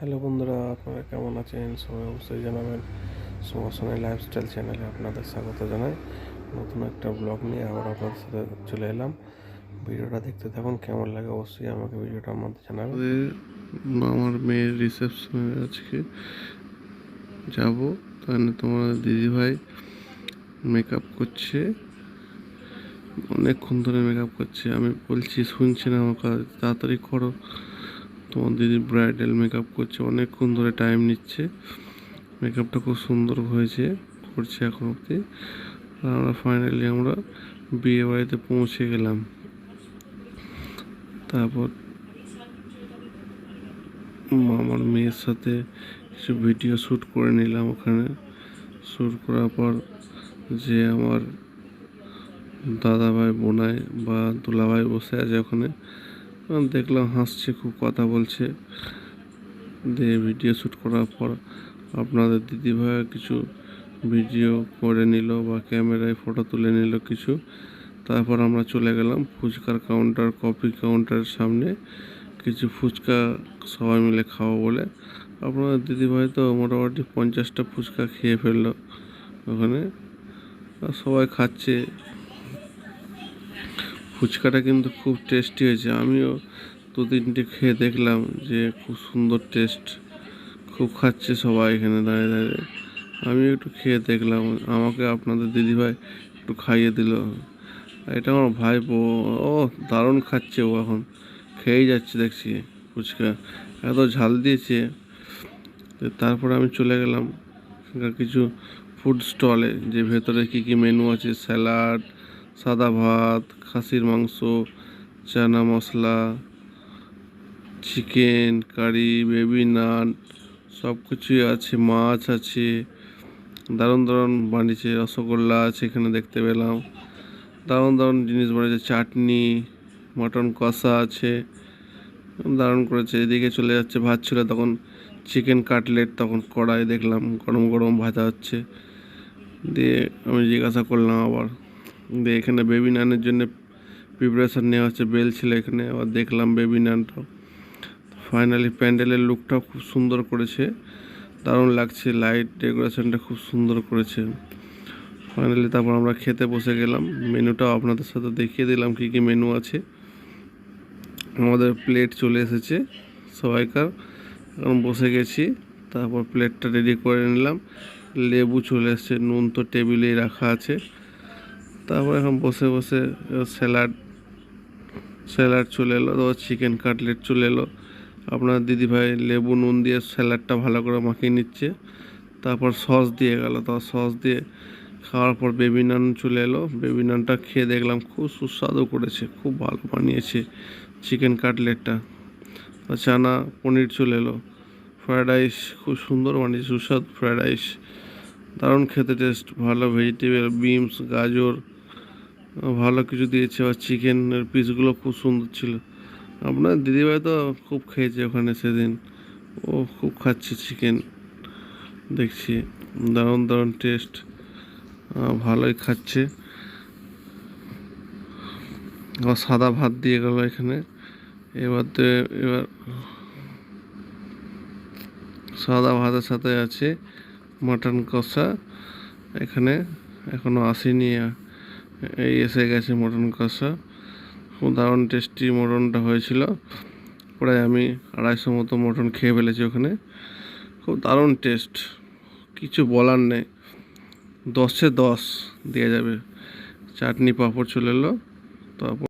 Hello বন্ধুরা, আপনারা কেমন আছেন? সবাই অবশ্যই জানাবেন। সুমসনের লাইফস্টাইল চ্যানেলে আপনাদের স্বাগত জানাই। নতুন একটা ব্লগ নিয়ে আবার আপনাদের সাথে চলে এলাম। ভিডিওটা দেখতে থাকুন, কেমন লাগে অবশ্যই আমাকে ভিডিওটার মধ্যে জানাবেন। আমার মেয়ের রিসেপশনে আজকে যাব, তাহলে তোমার দিদিভাই মেকআপ করছে। অনেকক্ষণ ধরে মেকআপ করছে। আমি বলছি, শুনছি না আমার তাড়াতাড়ি করো। তোমার দিদি ব্রাইডাল মেকআপ করছে, অনেকক্ষণ ধরে টাইম নিচ্ছে। মেকআপটা খুব সুন্দর হয়েছে, করছে এখন আর আমরা ফাইনালি আমরা বিয়ে বাড়িতে পৌঁছে গেলাম। তারপর আমার মেয়ের সাথে কিছু ভিডিও শ্যুট করে নিলাম ওখানে। শ্যুট করার পর যে আমার দাদাভাই, বোনাই বা দুলাভাই বসে আছে ওখানে। দেখলাম হাসছে, খুব কথা বলছে। দিয়ে ভিডিও শ্যুট করার পর আপনাদের দিদিভাই কিছু ভিডিও করে নিল বা ক্যামেরায় ফটো তুলে নিল কিছু। তারপর আমরা চলে গেলাম ফুচকার কাউন্টার কফি কাউন্টারের সামনে। কিছু ফুচকা সবাই মিলে খাওয়া বলে। আপনাদের দিদিভাই তো মোটামুটি পঞ্চাশটা ফুচকা খেয়ে ফেলল ওখানে। সবাই খাচ্ছে। ফুচকাটা কিন্তু খুব টেস্টি হয়েছে। আমিও দু তিনটে খেয়ে দেখলাম যে খুব সুন্দর টেস্ট খুব খাচ্ছে সবাই এখানে দাঁড়িয়ে দাঁড়িয়ে। আমি একটু খেয়ে দেখলাম। আমাকে আপনাদের দিদিভাই একটু খাইয়ে দিল। এটা আমার ভাই ও দারুণ খাচ্ছে ও এখন। খেয়েই যাচ্ছে দেখছি ফুচকা। এত ঝাল দিয়েছে। তারপরে আমি চলে গেলাম। কিছু ফুড স্টলে যে ভেতরে কী কী মেনু আছে স্যালাড সাদা ভাত, খাসির মাংস, চানা মশলা, চিকেন, কারি, বেবি নান সব কিছুই আছে, মাছ আছে, দারুণ দারুণ বানিয়েছে, রসগোল্লা আছে, এখানে দেখতে পেলাম। দারুণ দারুণ জিনিস বানিয়েছে, চাটনি, মটন কষা আছে, দারুণ করেছে। এদিকে চলে যাচ্ছে, ভাত ছিল তখন চিকেন কাটলেট, তখন কড়াই দেখলাম, গরম গরম ভাজা হচ্ছে। দিয়ে আমি জিজ্ঞাসা করলাম আবার। এখানে বেবি নানের জন্য প্রিপারেশান নেওয়া হচ্ছে, বেল ছিল এখানে, আবার দেখলাম বেবি নানটাও ফাইনালি প্যান্ডেলের লুকটাও খুব সুন্দর করেছে, দারুণ লাগছে লাইট ডেকোরেশনটা খুব সুন্দর করেছে। ফাইনালি তারপর আমরা খেতে বসে গেলাম মেনুটাও আপনাদের সাথে দেখিয়ে দিলাম কী কী মেনু আছে। আমাদের প্লেট চলে এসেছে সবাইকার, এখন বসে গেছি, তারপর প্লেটটা রেডি করে নিলাম। লেবু চলে এসছে, নুন তো টেবিলেই রাখা আছে। তারপর এখন বসে বসে স্যালাড স্যালাড চলে এলো, তারপর চিকেন কাটলেট চলে এলো। আপনার দিদিভাই লেবু, নুন দিয়ে স্যালাডটা ভালো করে মাখিয়ে নিচ্ছে। তারপর সস দিয়ে গেল তারপর সস দিয়ে খাওয়ার পর বেবি নান চলে এলো। বেবি নানটা খেয়ে দেখলাম খুব সুস্বাদু করেছে, খুব ভালো বানিয়েছে চিকেন কাটলেটটা। চানা পনির চলে এলো, ফ্রায়েড রাইস খুব সুন্দর বানিয়েছে, সুস্বাদু ফ্রায়েড রাইস। দারুণ খেতে টেস্ট, ভালো ভেজিটেবল, বিনস, গাজর ভালো কিছু দিয়েছে আর চিকেনের পিসগুলো খুব সুন্দর ছিল। আপনার দিদিভাই তো খুব খেয়েছে ওখানে সেদিন। ও খুব খাচ্ছে চিকেন। দেখছি, দারুণ দারুণ টেস্ট ভালোই খাচ্ছে। আবার সাদা ভাত দিয়ে গেল এখানে। এবার তো এবার সাদা ভাতের সাথে আছে মাটন কষা। এখানে এখনও আসেনি এই এসে গেছে মটন কষা। খুব দারুণ টেস্টি মটনটা হয়েছিল। প্রায় আমি আড়াইশো মতো মটন খেয়ে ফেলেছি ওখানে। খুব দারুণ টেস্ট কিছু বলার নেই। দশে দশ দেওয়া যাবে। চাটনি পাঁপড় চলে এলো। তারপর